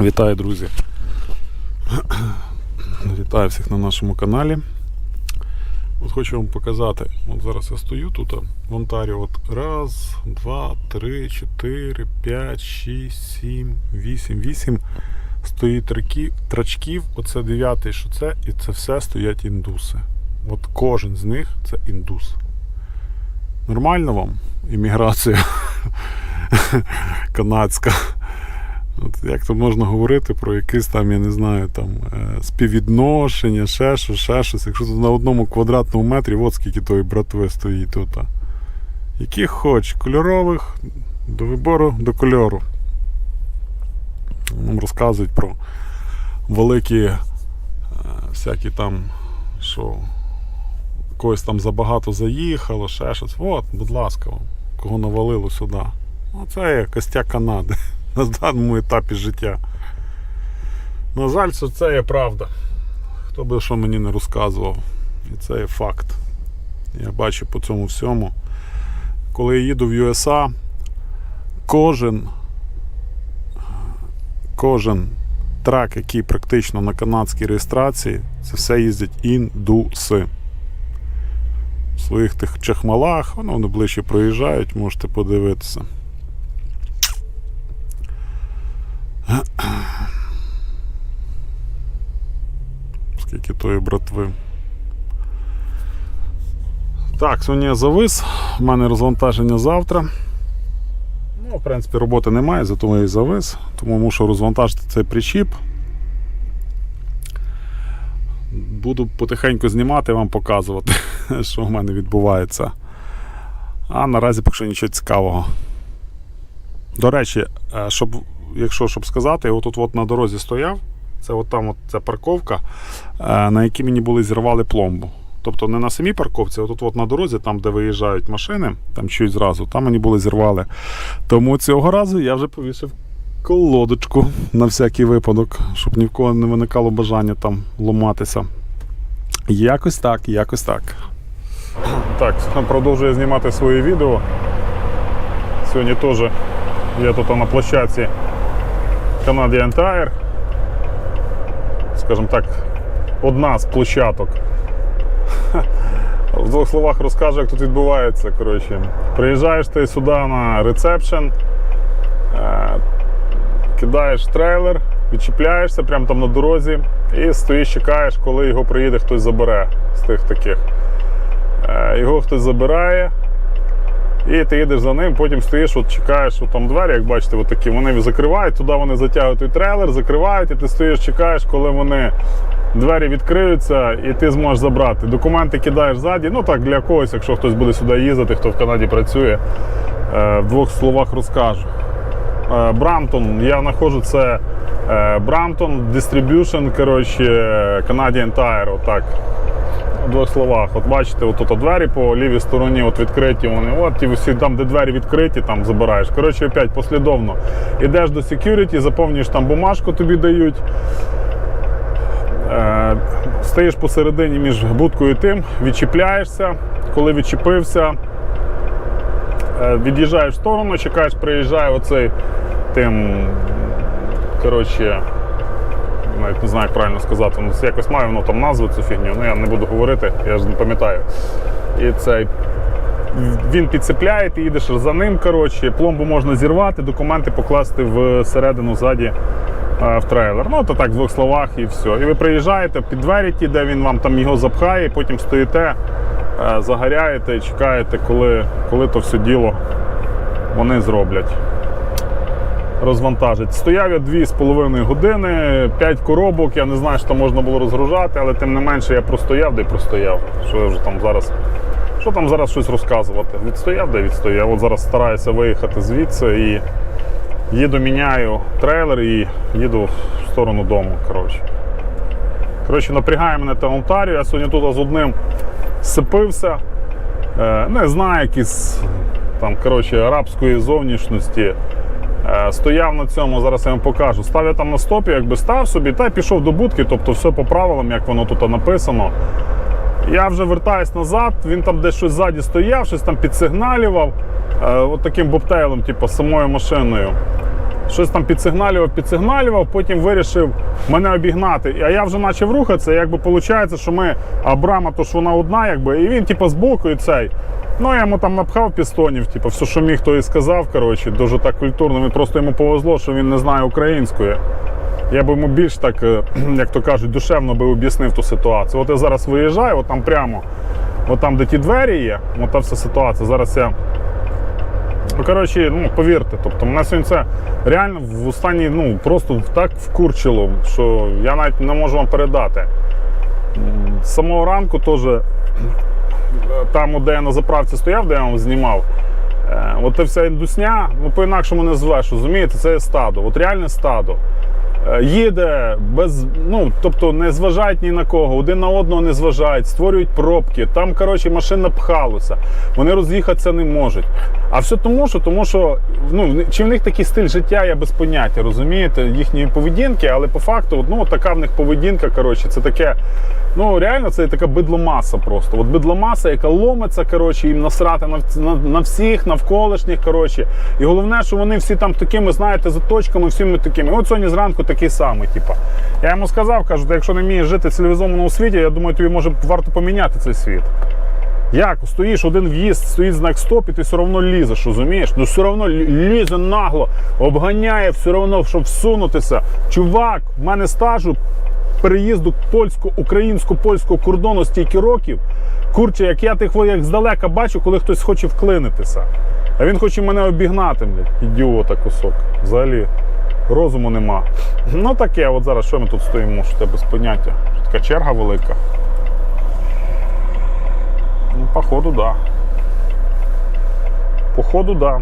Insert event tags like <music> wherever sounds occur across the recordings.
Вітаю, друзі. Вітаю всіх на нашому каналі. От хочу вам показати. От зараз я стою тут, в Онтаріо. От раз, два, три, чотири, п'ять, шість, сім, вісім, вісім. Стоїть траки, трачків, оце дев'ятий, що це, і це все стоять індуси. От кожен з них це індус. Нормально вам імміграція <laughs> канадська? От як тут можна говорити про якесь там, я не знаю, там е, співвідношення, ще щось, ще щось. Якщо тут на одному квадратному метрі, от скільки тої братви стоїть тут. Яких хоч, кольорових, до вибору, до кольору. Нам розказують про великі е, всякі там, що когось там забагато заїхало, ще щось. От, будь ласка, кого навалило сюди. Оце є костяк Канади <laughs> на даному етапі життя. На жаль, що це є правда. Хто би що мені не розказував. І це є факт. Я бачу по цьому всьому. Коли я їду в USA, кожен кожен трак, який практично на канадській реєстрації, це все їздять індуси. В своїх тих чахмалах, вони ближче проїжджають, можете подивитися. Скільки тої братви. Так, сьогодні я завис. У мене розвантаження завтра. Ну, в принципі, роботи немає, зато я і завис, тому мушу розвантажити цей причіп. Буду потихеньку знімати вам показувати, <laughs> що в мене відбувається. А наразі поки що нічого цікавого. До речі, е, щоб, якщо щоб сказати, я отут от на дорозі стояв. Це от там от ця парковка, е, на якій мені були зірвали пломбу. Тобто не на самій парковці, а тут от на дорозі, там, де виїжджають машини, там чуть зразу, там мені були зірвали. Тому цього разу я вже повісив колодочку на всякий випадок, щоб ні в кого не виникало бажання там ломатися. Якось так, якось так. Так, продовжую знімати свої відео. Сьогодні теж я тут на площадці Canadian Tire. Скажімо так, одна з площадок. В двох словах розкажу, як тут відбувається. Коротше. Приїжджаєш ти сюди на ресепшн, е, кидаєш трейлер, відчіпляєшся прямо там на дорозі і стоїш, чекаєш, коли його приїде хтось забере з тих таких. Е, Його хтось забирає, і ти їдеш за ним, потім стоїш, от чекаєш, от там двері, як бачите, от такі, вони закривають, туди вони затягують той трейлер, закривають, і ти стоїш, чекаєш, коли вони двері відкриються, і ти зможеш забрати. Документи кидаєш ззаді. Ну так, для когось, якщо хтось буде сюди їздити, хто в Канаді працює, е, в двох словах розкажу. Е, Брамтон, я знаходжу це е, Брамтон Distribution, коротше, Canadian Tire, отак. В двох словах. От бачите, от тут двері по лівій стороні от відкриті. Вони от і всі там, де двері відкриті, там забираєш. Коротше, опять послідовно. Ідеш до security, заповнюєш там бумажку, тобі дають. Е, Стоїш посередині між будкою і тим, відчіпляєшся. Коли відчепився, е, від'їжджаєш в сторону, чекаєш, приїжджає оцей тим. Коротше, навіть не знаю, як правильно сказати. Ну, якось має воно там назву цю фігню, ну я не буду говорити, я ж не пам'ятаю. І цей. Він підцепляє, ти їдеш за ним. коротше, Пломбу можна зірвати, документи покласти всередину ззаді е, в трейлер. Ну, то так, в двох словах і все. І ви приїжджаєте під двері ті, де він вам там його запхає, і потім стоїте, е, загоряєте і чекаєте, коли, коли то все діло вони зроблять. Розвантажить. Стояв я 2,5 години, 5 коробок, я не знаю, що там можна було розгружати, але тим не менше я простояв, де простояв. Що я вже там зараз. Що там зараз щось розказувати? Відстояв, де відстояв. От зараз стараюся виїхати звідси і їду, міняю трейлер і їду в сторону дому. Коротше, коротше напрягає мене та Онтаріо. Я сьогодні тут з одним сипився. Е, Не знаю, якісь там коротше, арабської зовнішності. Е, Стояв на цьому, зараз я вам покажу. Став я там на стопі, якби став собі та й пішов до будки, тобто все по правилам, як воно тут написано. Я вже вертаюсь назад, він там десь щось ззаді стояв, щось там підсигналював, е, от таким бобтейлом, типу, самою машиною. Щось там підсигналював, підсигналював, потім вирішив мене обігнати. А я вже почав рухатися. Якби виходить, що ми Абрама, то ж вона одна, якби, і він, типу, збоку і цей. Ну, я йому там напхав пістонів, типу, все, що міг, то і сказав. Коротше, дуже так культурно. Він просто йому повезло, що він не знає української. Я би йому більш так, е, <clears throat> як то кажуть, душевно би об'яснив ту ситуацію. От я зараз виїжджаю, от там прямо, от там, де ті двері є, от та вся ситуація. Зараз я. Ну, коротше, ну, повірте, тобто мене сьогодні це реально в останній, ну, просто так вкурчило, що я навіть не можу вам передати. З самого ранку теж е, там, де я на заправці стояв, де я вам знімав. Е, От та вся індусня, ну по-інакшому не звеш, розумієте, це є стадо, от реальне стадо. Е, Їде без, ну тобто не зважають ні на кого, один на одного не зважають, створюють пробки. Там, коротше, машина пхалася, вони роз'їхатися не можуть. А все тому, що тому що ну чи в них такий стиль життя, я без поняття, розумієте, їхньої поведінки, але по факту, ну така в них поведінка, коротше, це таке. Ну реально це така бидломаса просто. От бидломаса, яка ломиться, коротше, їм насрати на, на, на всіх, навколишніх. коротше. І головне, що вони всі там такими, знаєте, заточками, всіми такими. От сьогодні зранку такий самий. Типа. Я йому сказав, кажу, «Та якщо не вмієш жити в цивілізованому світі, я думаю, тобі може варто поміняти цей світ. Як стоїш один в'їзд, стоїть знак стоп, і ти все одно лізеш, розумієш? Ну все одно лізе нагло, обганяє все одно, щоб всунутися. Чувак, в мене стажу переїзду польсько-українсько-польського кордону стільки років. Курче, як я тих як здалека бачу, коли хтось хоче вклинитися. А він хоче мене обігнати, блядь, ідіота кусок. Взагалі розуму нема. Ну таке, от зараз що ми тут стоїмо, що це без поняття. Така черга велика. Ну, походу, да. Походу, да.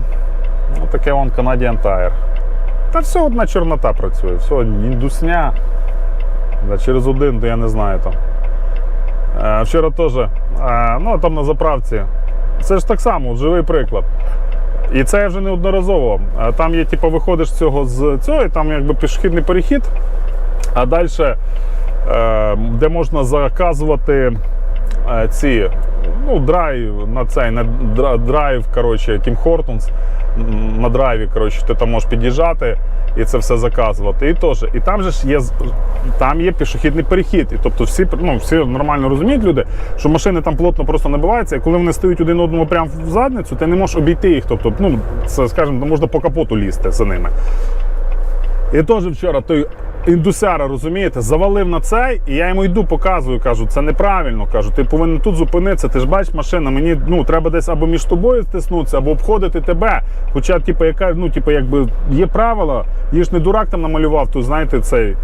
Ну, таке вон Canadian Tire. Та все одна чорнота працює, все, індусня. Через один, то я не знаю там. Е, вчора теж, е, ну там на заправці. Це ж так само, живий приклад. І це вже неодноразово. Там є, типу, виходиш з цього з цього, і там якби пішохідний перехід, а далі, е, де можна заказувати е, ці, ну, драйв на цей, на драйв, коротше, Tim Hortons, на драйві, коротше, ти там можеш під'їжджати і це все заказувати. І теж. І там же ж є там є пішохідний перехід. І тобто всі, ну, всі нормально розуміють люди, що машини там плотно просто набиваються, і коли вони стають один одному прямо в задницю, ти не можеш обійти їх. Тобто, ну, це, скажімо, можна по капоту лізти за ними. І теж вчора той індусяра, розумієте, завалив на цей, і я йому йду, показую, кажу, це неправильно. Кажу, ти повинен тут зупинитися. Ти ж бачиш, машина, мені ну треба десь або між тобою стиснутися, або обходити тебе. Хоча, типу, яка, ну, типу, якби є правила, є ж не дурак там намалював, то знаєте, цей.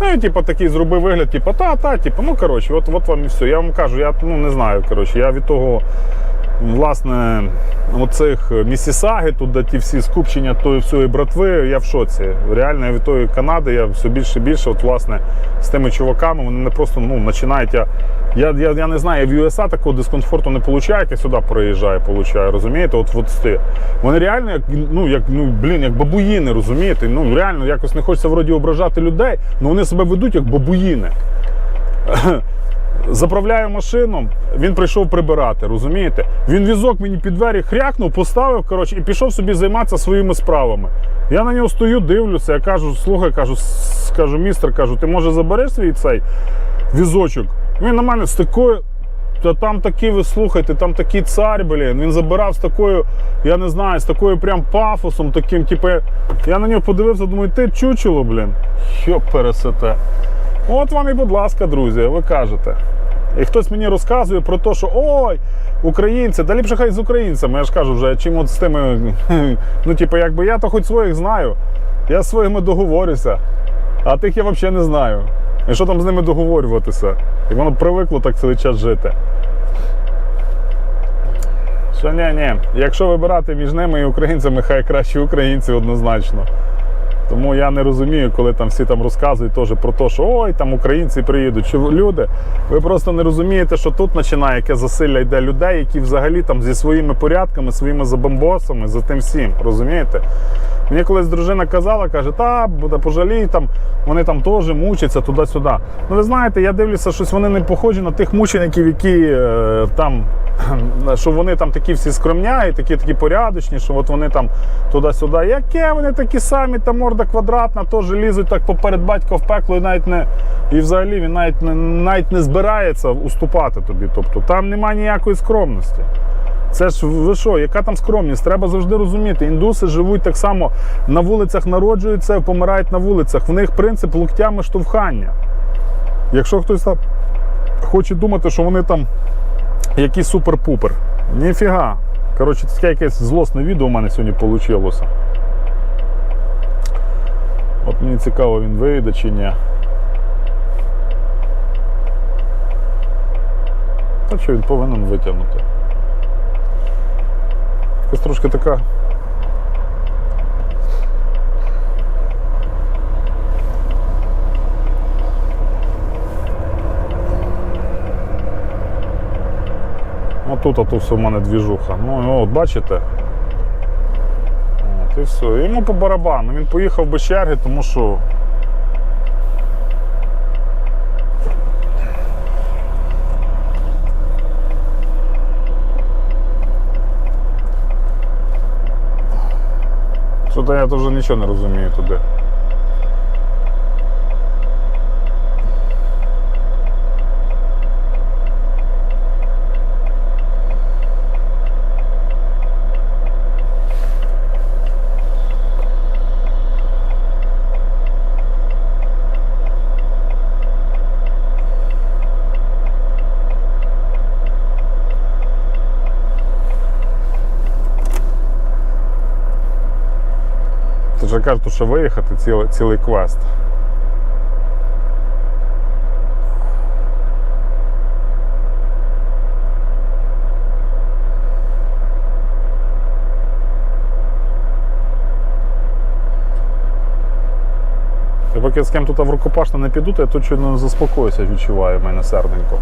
Ну, і, типу, такий зробив вигляд, типу, та, та, типу, ну коротше, от, от вам і все. Я вам кажу, я ну не знаю. Коротше, я від того власне, оцих Місісаги, тут де ті всі скупчення тої всієї братви, я в шоці. Реально я від тої Канади я все більше і більше, от, власне, з тими чуваками, вони не просто ну, починають. Я, я, я, я не знаю, я в USA такого дискомфорту не получаю, як я сюди приїжджаю, получаю, розумієте? От, от сти. Вони реально, як, ну, як, ну, блін, як бабуїни, розумієте? Ну, реально, якось не хочеться вроді ображати людей, але вони себе ведуть як бабуїни. Заправляю машину, він прийшов прибирати, розумієте? Він візок мені під двері хрякнув, поставив коротше, і пішов собі займатися своїми справами. Я на нього стою, дивлюся, я кажу, слухай, кажу, с- кажу, містер, кажу, ти може забереш свій цей візочок? Він на мене з такою. Та там такий, ви слухайте, там такий цар, блін. Він забирав з такою, я не знаю, з такою прям пафосом, таким, типу, я на нього подивився, думаю, ти чучело, блін. Що пересете. От вам і, будь ласка, друзі, ви кажете. І хтось мені розказує про те, що ой, українці, да ліпше хай з українцями. Я ж кажу вже, чим от з тими. <laughs> Ну, типу, якби я то хоч своїх знаю, я з своїми договорюся, а тих я взагалі не знаю. І що там з ними договорюватися? Як воно привикло так цілий час жити. Що ні, ні, якщо вибирати між ними і українцями, хай краще українці однозначно. Тому я не розумію, коли там всі там розказують теж про те, що ой, там українці приїдуть. Чи люди, ви просто не розумієте, що тут починає яке засилля йде людей, які взагалі там зі своїми порядками, своїми забамбосами, за тим всім. Розумієте? Мені колись дружина казала, каже, та буде пожалій, там, вони там теж мучаться туди-сюди. Ну ви знаєте, я дивлюся, щось вони не похожі на тих мучеників, які е, там. <clears throat> Що вони там такі всі скромняють, такі такі порядочні, що от вони там туди-сюди. Яке вони такі самі, та морда квадратна, теж лізуть так поперед батька в пекло і навіть не. І взагалі він навіть не навіть не збирається уступати тобі. Тобто там немає ніякої скромності. Це ж ви що, яка там скромність? Треба завжди розуміти. Індуси живуть так само на вулицях, народжуються, помирають на вулицях. В них принцип локтями штовхання. Якщо хтось там хоче думати, що вони там якийсь супер-пупер. Ніфіга. Коротше, таке якесь злосне відео у мене сьогодні вийшло. От мені цікаво, він вийде чи ні. Та що він повинен витягнути? Якась трошки така. Отут, а тут все в мене двіжуха. Ну, от бачите? От, і все. Йому по барабану. Він поїхав без черги, тому що. Що-то я теж нічого не розумію туди. Вже кажуть, що виїхати цілий, цілий квест. І поки я з ким тут в рукопашно не піду, то я тут чуть не заспокоюся, відчуваю в мене серденько.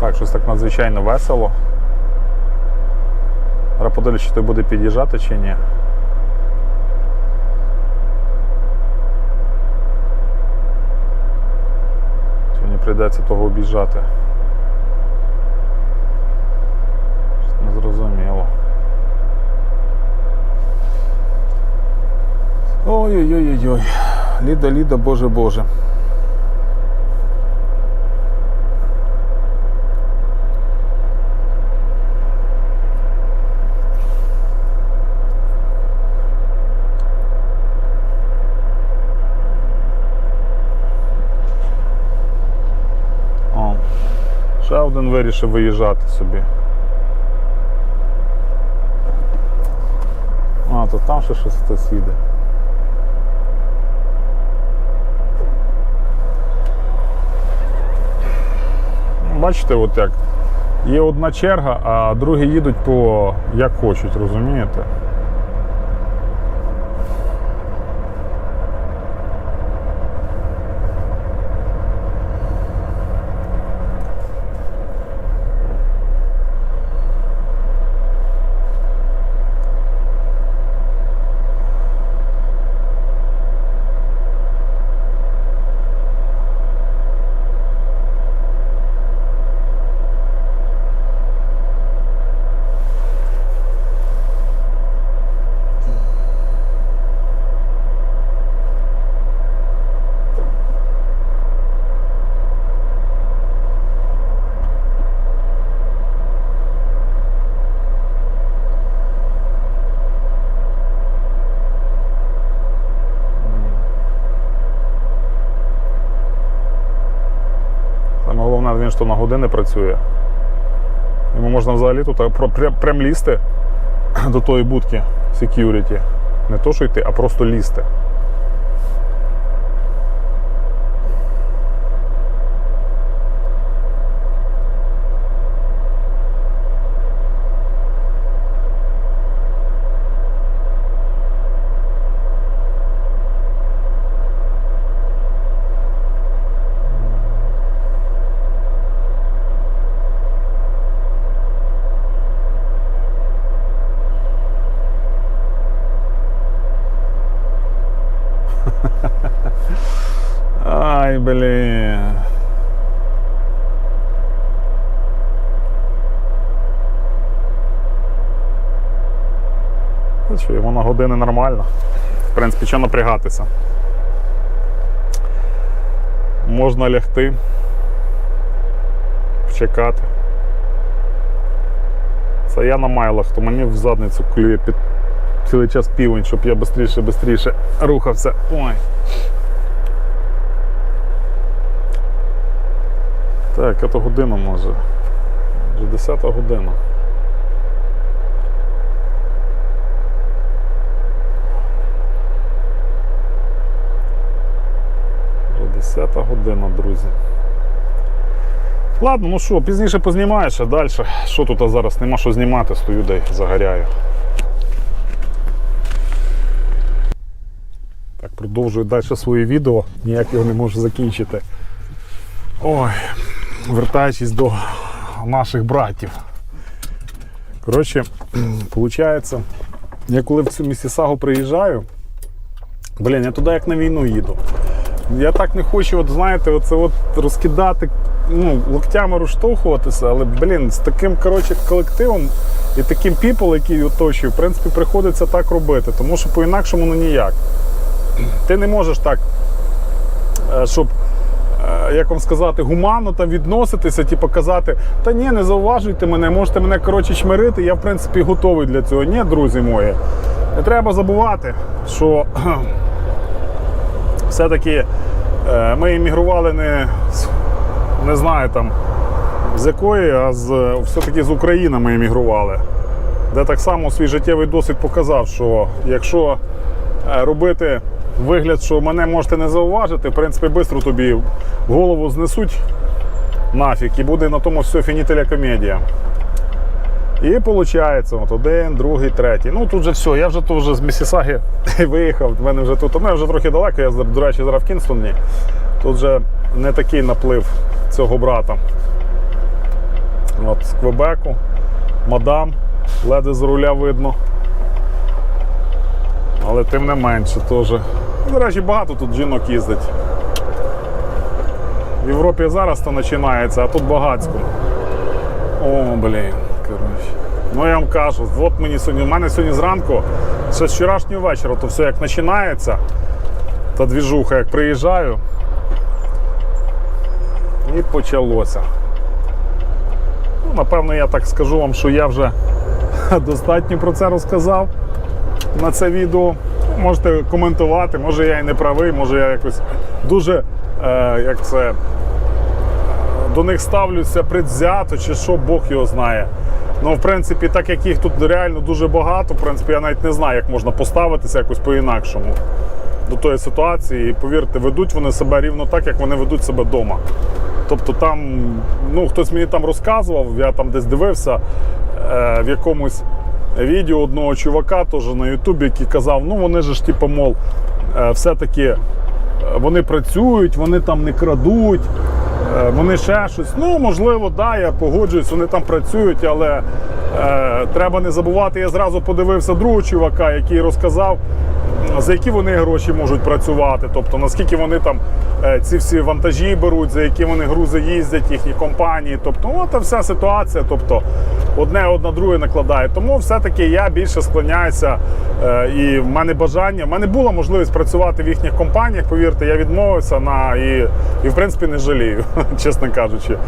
Так, щось так надзвичайно весело. Зараз подивлюсь, чи той буде під'їжджати чи ні. Чи мені прийдеться того об'їжджати. Щось Незрозуміло. Ой-ой-ой-ой. Ліда, Ліда, Боже Боже. О, ще вирішив виїжджати собі. А, то там ще щось хтось їде. Бачите, от як. Є одна черга, а другі їдуть по як хочуть, розумієте? Просто на години працює. Йому можна взагалі тут прям лізти <clears throat> до тої будки security. Не то, що йти, а просто лізти. Блін. Йому на години нормально. В принципі, що напрягатися. Можна лягти, чекати. Це я на майлах, то мені в задницю клює під цілий час півень, щоб я швидше, швидше рухався. Ой. Так, яка година може. Вже 10 година. Вже 10 година, друзі. Ладно, ну що, пізніше познімаєш, далі. Що тут зараз? Нема що знімати, стою дай загоряю. Так, продовжую далі своє відео, ніяк його не можу закінчити. Ой, вертаючись до наших братів. Коротше, виходить, я коли в цю Місісагу приїжджаю, блін, я туди як на війну їду. Я так не хочу, от знаєте, оце от розкидати, ну, локтями розштовхуватися, але, блін, з таким коротше, колективом і таким піпл, який оточує, в принципі, приходиться так робити, тому що по-інакшому ну ніяк. Ти не можеш так, е, щоб як вам сказати, гуманно там відноситися, типу казати, та ні, не зауважуйте мене, можете мене коротше чмирити, я в принципі готовий для цього. Ні, друзі мої, не треба забувати, що <clears throat> все-таки е, ми іммігрували не, не знаю там з якої, а з, все-таки з України ми іммігрували. Де так само свій життєвий досвід показав, що якщо е, робити вигляд, що мене можете не зауважити, в принципі, швидко тобі голову знесуть нафіг і буде на тому все фінітеля комедія. І виходить, от один, другий, третій. Ну тут же все, я вже тут вже з Місісаги <laughs> виїхав. В мене вже тут, у мене вже трохи далеко, я до речі, зараз в Кінстоні. Тут вже не такий наплив цього брата. От з Квебеку, мадам, леди з руля видно. Але тим не менше теж. До речі, багато тут жінок їздить. В Європі зараз то починається, а тут багацько. О, блін, коротше. Ну я вам кажу, от мені сьогодні, у мене сьогодні зранку, ще з вчорашнього вечора, то все як починається, та двіжуха, як приїжджаю. І почалося. Ну, напевно, я так скажу вам, що я вже <laughs> достатньо про це розказав на це відео. Можете коментувати, може я і не правий, може я якось дуже е, як це, до них ставлюся предвзято, чи що Бог його знає. Ну, в принципі, так як їх тут реально дуже багато, в принципі, я навіть не знаю, як можна поставитися якось по-інакшому до тої ситуації. І повірте, ведуть вони себе рівно так, як вони ведуть себе вдома. Тобто там, ну, хтось мені там розказував, я там десь дивився е, в якомусь відео одного чувака теж на Ютубі, який казав, ну вони ж, типу, мов, е, все-таки е, вони працюють, вони там не крадуть, вони ще щось. Ну, можливо, да, я погоджуюсь, вони там працюють, але е, треба не забувати, я зразу подивився другого чувака, який розказав, за які вони гроші можуть працювати, тобто наскільки вони там е, ці всі вантажі беруть, за які вони грузи їздять, їхні компанії. Тобто, от та вся ситуація. Тобто, одне одна друге накладає. Тому все-таки я більше склоняюся е, і в мене бажання. В мене була можливість працювати в їхніх компаніях, повірте, я відмовився на і, і в принципі не жалію, <laughs> чесно кажучи.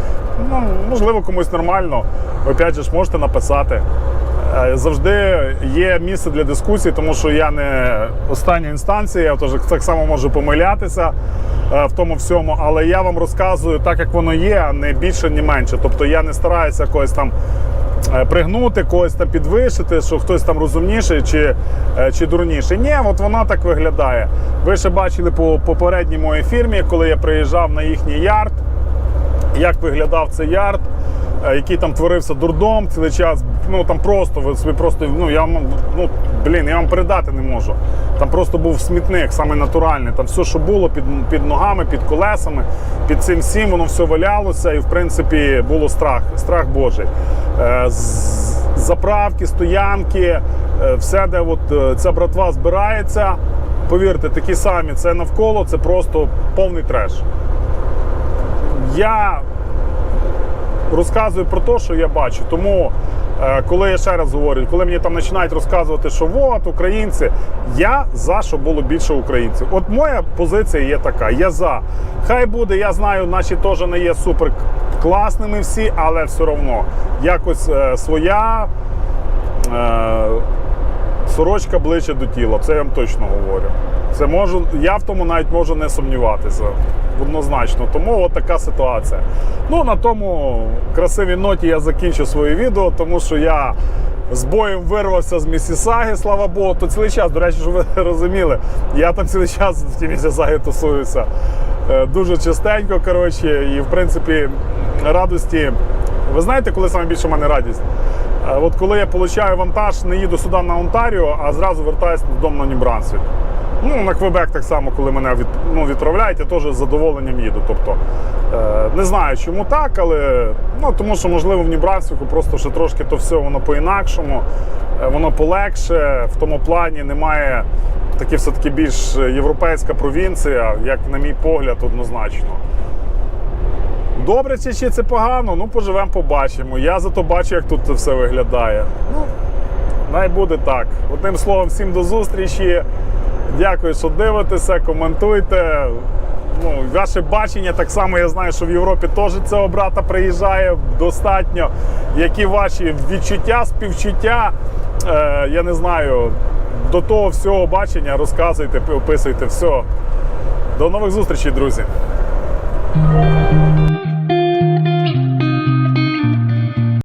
Ну, можливо, комусь нормально. Опять же можете написати. Е, Завжди є місце для дискусій, тому що я не остання інстанція, я теж так само можу помилятися е, в тому всьому, але я вам розказую так, як воно є, а не більше, ні менше. Тобто я не стараюся когось там пригнути, когось там підвищити, що хтось там розумніший чи, е, чи дурніший. Ні, от вона так виглядає. Ви ще бачили по попередній моїй фірмі, коли я приїжджав на їхній ярд, як виглядав цей ярд, е, який там творився дурдом цілий час. Ну там просто ви собі просто ну я вам ну блін, я вам передати не можу. Там просто був смітник, саме натуральний. Там все, що було під, під ногами, під колесами, під цим всім, воно все валялося, і в принципі було страх, страх Божий. Е, Заправки, стоянки, е, все, де от е, ця братва збирається. Повірте, такі самі, це навколо, це просто повний треш. Я розказую про те, що я бачу. Тому, е, коли я ще раз говорю, коли мені там починають розказувати, що от українці, я за щоб було більше українців. От моя позиція є така: я за. Хай буде, я знаю, наші теж не є супер класними всі, але все одно якось е, своя. Е, Сорочка ближче до тіла, це я вам точно говорю. Це можу, я в тому навіть можу не сумніватися однозначно. Тому от така ситуація. Ну на тому красивій ноті я закінчу своє відео, тому що я з боєм вирвався з Місісаги, слава Богу, то цілий час, до речі, щоб ви <laughs> розуміли, я там цілий час в тій Місісагі тусуюся. Е, Дуже частенько, коротше, і в принципі радості. Ви знаєте, коли саме більше в мене радість? Е, От коли я получаю вантаж, не їду сюди на Онтаріо, а зразу вертаюся додому на Нью-Брансвік. Ну, на Квебек так само, коли мене від, ну, відправляють, я теж з задоволенням їду. Тобто, е, не знаю, чому так, але ну, тому що, можливо, в Нью-Брансвіку просто ще трошки то все воно по-інакшому, е, воно полегше, в тому плані немає таки все-таки більш європейська провінція, як на мій погляд, однозначно. Добре чи, чи це погано, ну поживемо, побачимо. Я зато бачу, як тут це все виглядає. Ну, най буде так. Одним словом, всім до зустрічі. Дякую, що дивитеся, коментуйте. Ну, ваше бачення так само я знаю, що в Європі теж цього брата приїжджає достатньо. Які ваші відчуття, співчуття, е, я не знаю, до того всього бачення розказуйте, описуйте все. До нових зустрічей, друзі.